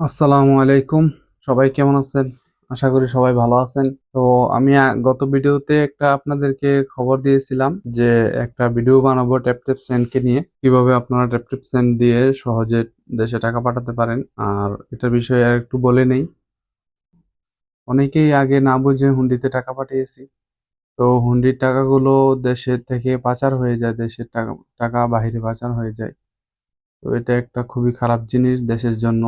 আসসালামু আলাইকুম। সবাই কেমন আছেন? আশা করি সবাই ভালো আছেন। তো আমি গত ভিডিওতে একটা আপনাদেরকে খবর দিয়েছিলাম যে একটা ভিডিও বানাবো ট্যাপ ট্যাপ সেন্ডকে নিয়ে। কীভাবে আপনারা ট্যাপ ট্যাপ সেন্ড দিয়ে সহজে দেশে টাকা পাঠাতে পারেন। আর এটার বিষয়ে আর একটু বলে নেই। অনেকেই আগে না বুঝে হুন্ডিতে টাকা পাঠিয়েছি। তো হুন্ডির টাকাগুলো দেশের থেকে পাচার হয়ে যায়, দেশের টাকা টাকা বাহিরে পাচার হয়ে যায়। তো এটা একটা খুবই খারাপ জিনিস দেশের জন্য।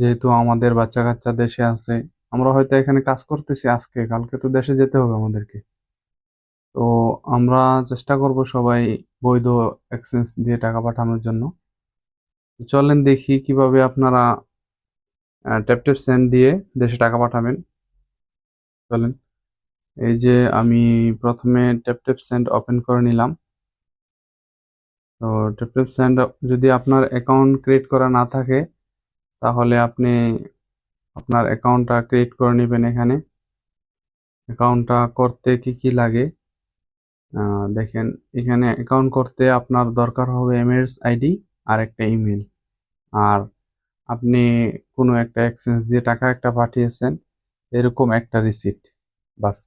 যেহেতু আমাদের বাচ্চা কাচ্চা দেশে আছে, আমরা হয়তো এখানে কাজ করতেছি আজকে, কালকে তো দেশে যেতে হবে আমাদেরকে। তো আমরা চেষ্টা করব সবাই বৈধ এক্সচেঞ্জ দিয়ে টাকা পাঠানোর জন্য। চলেন দেখি কীভাবে আপনারা ট্যাপ ট্যাপ সেন্ড দিয়ে দেশে টাকা পাঠাবেন। চলেন, এই যে আমি প্রথমে ট্যাপ ট্যাপ সেন্ড ওপেন করে নিলাম। তো ট্যাপ ট্যাপ সেন্ড যদি আপনার অ্যাকাউন্ট ক্রিয়েট করা না থাকে তাহলে আপনি আপনার অ্যাকাউন্টটা ক্রিয়েট করে নেবেন এখানে। অ্যাকাউন্টটা করতে কি কি লাগে? দেখেন, এখানে অ্যাকাউন্ট করতে আপনার দরকার হবে এমএস আইডি আর একটা ইমেল আর আপনি কোনো একটা এক্সচেঞ্জ দিয়ে টাকা একটা পাঠিয়েছেন, এরকম একটা রিসিপ্ট, বাস,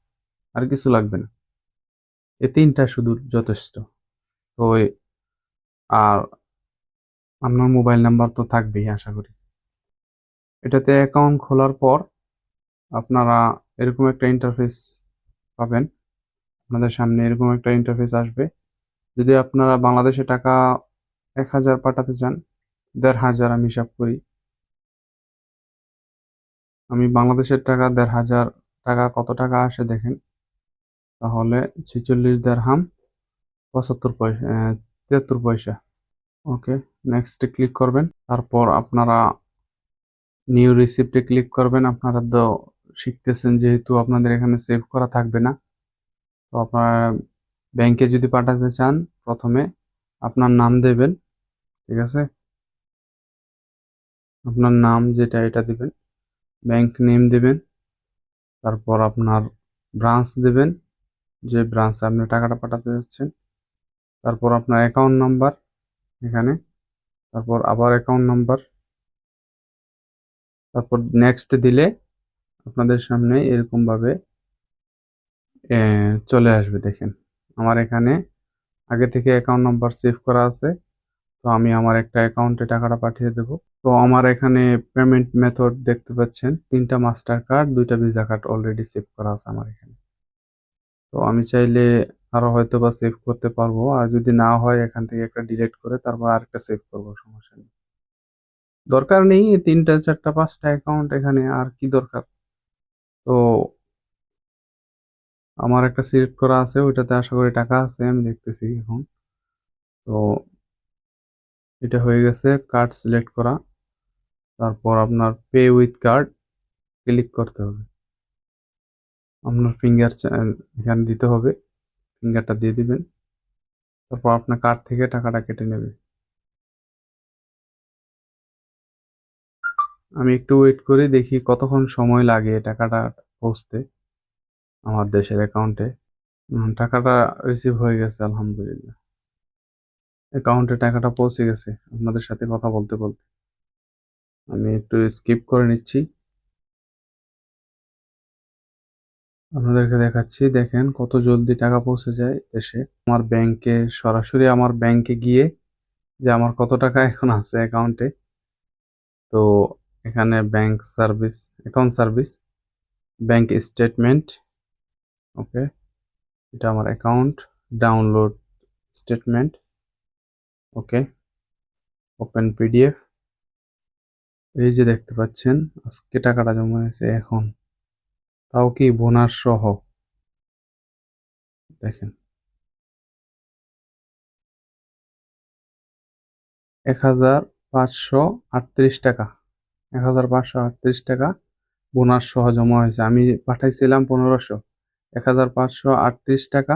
আর কিছু লাগবে না। এ তিনটা শুধু যথেষ্ট। তো আর আপনার মোবাইল নাম্বার তো থাকবেই, আশা করি। এটাতে অ্যাকাউন্ট খোলার পর আপনারা এরকম একটা ইন্টারফেস পাবেন। আপনাদের সামনে এরকম একটা ইন্টারফেস আসবে। যদি আপনারা বাংলাদেশে টাকা এক হাজার পাঠাতে চান, দেড় হাজার আমি হিসাব করি। আমি বাংলাদেশের টাকা দেড় হাজার টাকা কত টাকা আসে দেখেন। তাহলে ছেচল্লিশ দেড়হাম পঁচাত্তর পয়সা তিয়াত্তর পয়সা। ওকে নেক্সটে ক্লিক করবেন। তারপর আপনারা নিউ রিসিপ্টে ক্লিক করবেন। আপনারা তো শিখতেছেন যেহেতু আপনাদের এখানে সেভ করা থাকবে না। তো আপনারা ব্যাংকে যদি পাঠাতে চান প্রথমে আপনার নাম দেবেন, ঠিক আছে? আপনার নাম যেটা এটা দেবেন ব্যাংক নেম দেবেন, তারপর আপনার ব্রাঞ্চ দেবেন, যে ব্রাঞ্চে আপনি টাকাটা পাঠাতে যাচ্ছেন। তারপর আপনার অ্যাকাউন্ট নাম্বার এখানে, তারপর আবার অ্যাকাউন্ট নাম্বার তারপর নেক্সট দিলে আপনাদের সামনে এরকমভাবে চলে আসবে দেখেন। আমার এখানে আগে থেকে অ্যাকাউন্ট নাম্বার সেভ করা আছে, তো আমি আমার একটা অ্যাকাউন্টে টাকাটা পাঠিয়ে দেব। তো আমার এখানে পেমেন্ট মেথড দেখতে পাচ্ছেন, তিনটা মাস্টার কার্ড দুইটা ভিসা কার্ড অলরেডি সেভ করা আছে আমার এখানে। তো আমি চাইলে আরও হয়তো বা সেভ করতে পারব, আর যদি না হয় এখান থেকে একটা ডিলিট করে তারপর আরেকটা সেভ করব, সমস্যা নেই। দরকার নেই, তিনটা, চারটা, পাঁচটা অ্যাকাউন্ট এখানে আর কি দরকার? তো আমার একটা সিলেক্ট করা আছে, ওইটাতে আশা করি টাকা আছে, আমি দেখতেছি এখন। তো এটা হয়ে গেছে কার্ড সিলেক্ট করা। তারপর আপনার পে উইথ কার্ড ক্লিক করতে হবে। আপনার ফিঙ্গার এখানে দিতে হবে ফিঙ্গারটা দিয়ে দিবেন। তারপর আপনার কার্ড থেকে টাকাটা কেটে নেবে। আমি একটু ওয়েট করে, দেখি কতক্ষণ সময় লাগে টাকাটা পৌঁছতে আমার দেশের অ্যাকাউন্টে টাকাটা রিসিভ হয়ে গেছে, আলহামদুলিল্লাহ। অ্যাকাউন্টে টাকাটা পৌঁছে গেছে, আপনাদের সাথে কথা বলতে বলতে। আমি একটু স্কিপ করে নিচ্ছি। আপনাদেরকে দেখাচ্ছি, দেখেন কত জলদি টাকা পৌঁছে যায় দেশে। আমার ব্যাংকে সরাসরি আমার ব্যাংকে গিয়ে যে আমার কত টাকা এখন আছে অ্যাকাউন্টে তো এখানে bank service account service bank statement okay এটা আমার account download statement okay open PDF এই যে দেখতে পাচ্ছেন, আজকে টাকাটা জমা হয়েছে এখন, তাও কি বোনাস সহ, দেখেন, এক হাজার পাঁচশো আটত্রিশ টাকা এক হাজার পাঁচশো আটত্রিশ টাকা বোনাস সহ জমা হয়েছে। আমি পাঠাইছিলাম পনেরোশো। এক হাজার পাঁচশো আটত্রিশ টাকা।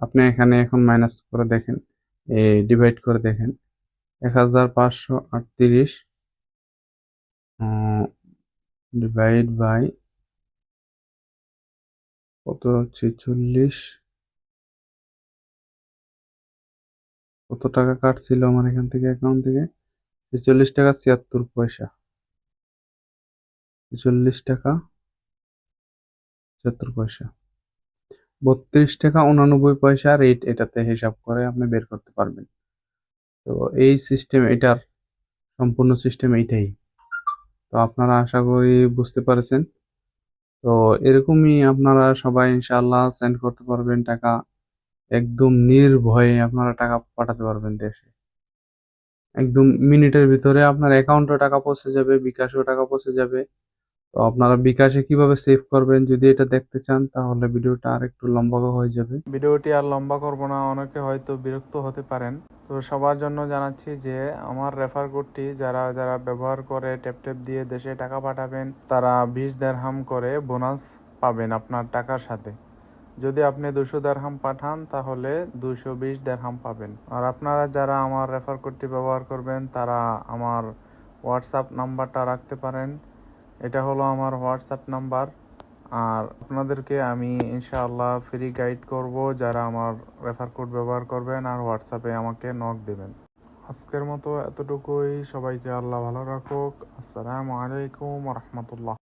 আপনি এখানে এখন মাইনাস করে দেখেন। ডিভাইড করে দেখেন। এক হাজার পাঁচশো আটত্রিশ ডিভাইড বাই কত ছেচল্লিশ কত টাকা কাটছিল আমার এখান থেকে অ্যাকাউন্ট থেকে? ছেচল্লিশ টাকা ছিয়াত্তর পয়সা। ছেচল্লিশ টাকা, সত্তর পয়সা। বত্রিশ টাকা উনানব্বই পয়সা রেট এটাতে হিসাব করে আপনি বের করতে পারবেন। তো এই সিস্টেম এটার সম্পূর্ণ সিস্টেম এইটাই। তো আপনারা আশা করি বুঝতে পারছেন। তো এরকমই আপনারা সবাই ইনশাআল্লাহ সেন্ড করতে পারবেন টাকা। একদম নির্ভয়ে আপনারা টাকা পাঠাতে পারবেন দেশে। একদম মিনিটের ভিতরে আপনার অ্যাকাউন্টে টাকা পৌঁছে যাবে, বিকাশেও টাকা পৌঁছে যাবে। তো আপনারা বিকাশে কীভাবে সেভ করবেন যদি এটা দেখতে চান, তাহলে ভিডিওটা আর একটু লম্বা হয়ে যাবে। ভিডিওটি আর লম্বা করব না, অনেকে হয়তো বিরক্ত হতে পারেন। তো সবার জন্য জানাচ্ছি যে, আমার রেফার কোডটি যারা যারা ব্যবহার করে ট্যাপ ট্যাপ দিয়ে দেশে টাকা পাঠাবেন, তারা বিশ দেড়হাম করে বোনাস পাবেন আপনার টাকার সাথে। যদি আপনি দুশো দেড়হাম পাঠান, তাহলে দুশো বিশ দেড়হাম পাবেন। আর আপনারা যারা আমার রেফার কোডটি ব্যবহার করবেন, তারা আমার হোয়াটসঅ্যাপ নাম্বারটা রাখতে পারেন। এটা হলো আমার হোয়াটসঅ্যাপ নাম্বার। আর আপনাদেরকে আমি ইনশাআল্লাহ ফ্রি গাইড করব যারা আমার রেফার কোড ব্যবহার করবেন আর হোয়াটসঅ্যাপে আমাকে নক দেবেন। আজকের মতো এতটুকুই। সবাইকে আল্লাহ ভালো রাখুক। আসসালামু আলাইকুম রহমতুল্লাহ।